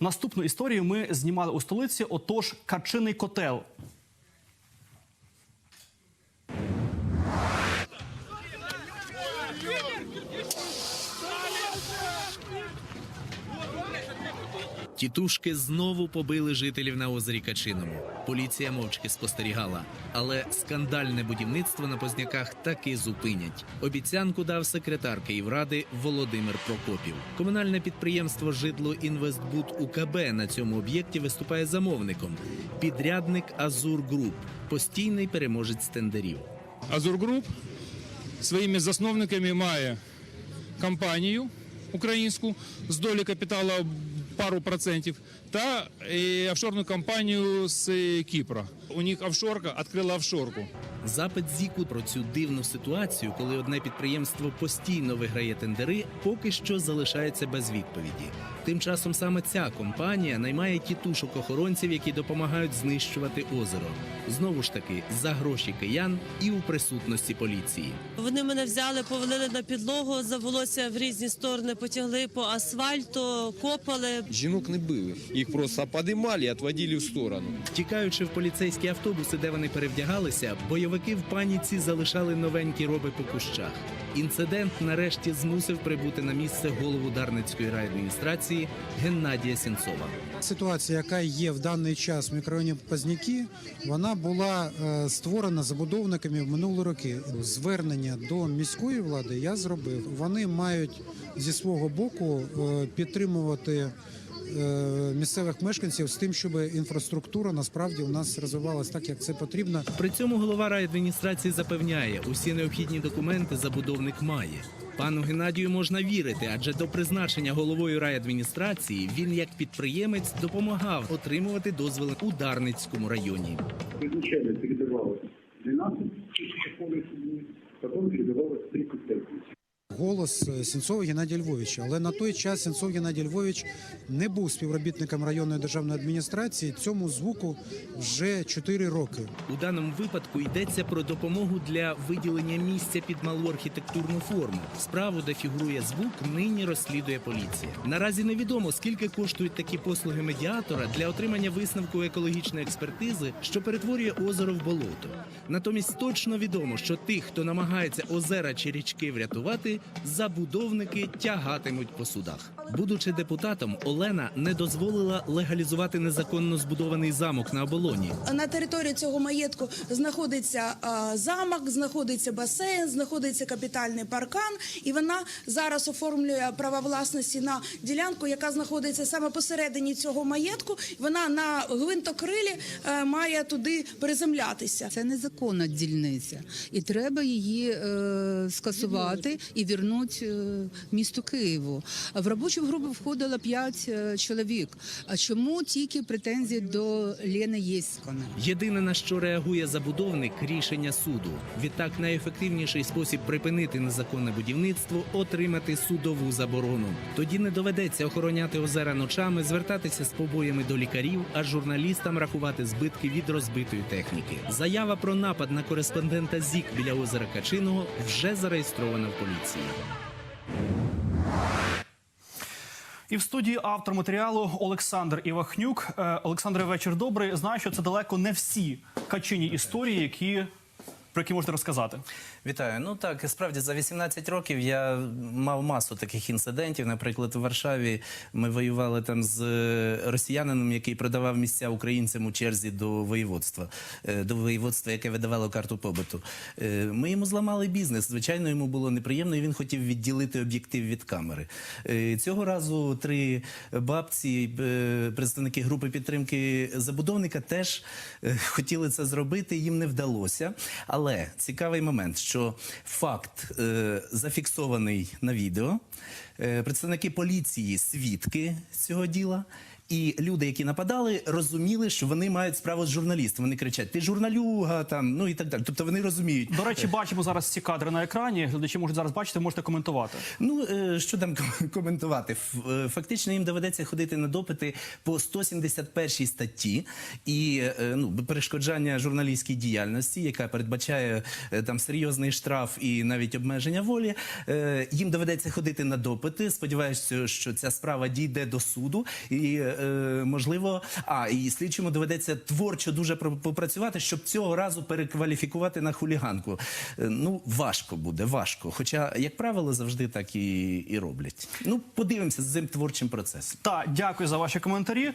Наступну історію ми знімали у столиці. Отож, качиний котел. Тітушки знову побили жителів на озері Качиному. Поліція мовчки спостерігала, але скандальне будівництво на позняках таки зупинять. Обіцянку дав секретар Київради Володимир Прокопів. Комунальне підприємство Житло Інвестбуд УКБ на цьому об'єкті виступає замовником. Підрядник Азур Груп, постійний переможець тендерів. Азур Груп своїми засновниками має компанію українську з долі капіталу пару процентів та е, офшорну компанію з е, Кіпра. У них офшорка відкрила офшорку. Запит ЗІКу про цю дивну ситуацію, коли одне підприємство постійно виграє тендери, поки що залишається без відповіді. Тим часом саме ця компанія наймає тітушок охоронців, які допомагають знищувати озеро. Знову ж таки, за гроші киян і у присутності поліції. Вони мене взяли, повалили на підлогу, за волосся в різні сторони, потягли по асфальту, копали. Жінок не били, їх просто подимали і відводили в сторону. Втікаючи в поліцейські автобуси, де вони перевдягалися, бойовики в паніці залишали новенькі роби по кущах. Інцидент нарешті змусив прибути на місце голову Дарницької райадміністрації Геннадія Сінцова. Ситуація, яка є в даний час в мікрорайоні Пазняки, вона була е, створена забудовниками в минулі роки. Звернення до міської влади я зробив. Вони мають зі свого боку е, підтримувати. Е, Місцевих мешканців з тим, щоб інфраструктура насправді у нас розвивалась так, як це потрібно. При цьому голова райадміністрації запевняє, усі необхідні документи забудовник має. Пану Геннадію можна вірити, адже до призначення головою райадміністрації він як підприємець допомагав отримувати дозволи у Дарницькому районі. изначально передавалось 12 тысяч полисов, потом передавалось 35 тысяч. Голос е, Сінцова Геннадія Львовича. Але на той час Сінцов Геннадій Львович не був співробітником районної державної адміністрації. Цьому звуку вже 4 роки. У даному випадку йдеться про допомогу для виділення місця під малу архітектурну форму. Справу, де фігурує звук, нині розслідує поліція. Наразі невідомо, скільки коштують такі послуги медіатора для отримання висновку екологічної експертизи, що перетворює озеро в болото. Натомість точно відомо, що тих, хто намагається озера чи річки врятувати, забудовники тягатимуть по судах. Будучи депутатом, Олена не дозволила легалізувати незаконно збудований замок на оболоні. На території цього маєтку знаходиться а, замок, знаходиться басейн, знаходиться капітальний паркан, і вона зараз оформлює право власності на ділянку, яка знаходиться саме посередині цього маєтку. Вона на гвинтокрилі е, має туди приземлятися. Це незаконна дільниця, і треба її е, скасувати і вернути е, місту Києву. В робочу групу входило 5 чоловік. А чому тільки претензії до Лени Єськона? Єдине на що реагує забудовник рішення суду. Відтак найефективніший спосіб припинити незаконне будівництво отримати судову заборону. Тоді не доведеться охороняти озера ночами, звертатися з побоями до лікарів, а журналістам рахувати збитки від розбитої техніки. Заява про напад на кореспондента ЗІК біля озера Качиного вже зареєстрована в поліції. І в студії автор матеріалу Олександр Івахнюк. Олександр Олександре, вечір добрий. Знаю, що це далеко не всі качині історії, які про які можете розказати. Вітаю. Ну так, справді за 18 років я мав масу таких інцидентів. Наприклад, у Варшаві ми воювали там з е, росіянином, який продавав місця українцям у черзі до воєводства, е, до воєводства, яке видавало карту побиту. Е, Ми йому зламали бізнес. Звичайно, йому було неприємно, і він хотів відділити об'єктив від камери. Цього разу три бабці, представники групи підтримки забудовника, теж хотіли це зробити. Їм не вдалося. Але цікавий момент, що факт е, зафіксований на відео. Е, представники поліції, свідки цього діла. І люди, які нападали, розуміли, що вони мають справу з журналістом. Вони кричать: ти журналюга, там ну і так далі. Тобто вони розуміють. До речі, бачимо зараз ці кадри на екрані. Глядачі можуть зараз бачити, можете коментувати. Ну е, що там коментувати? Е, Фактично їм доведеться ходити на допити по 171 статті і ну перешкоджання журналістській діяльності, яка передбачає там серйозний штраф і навіть обмеження волі. Їм доведеться ходити на допит. Допити. Сподіваюся, що ця справа дійде до суду, і е, можливо, а і слідчому доведеться творчо дуже попрацювати, щоб цього разу перекваліфікувати на хуліганку. Е, Ну важко буде, важко. Хоча, як правило, завжди так і, і роблять. Ну, подивимося з цим творчим процесом. Та дякую за ваші коментарі.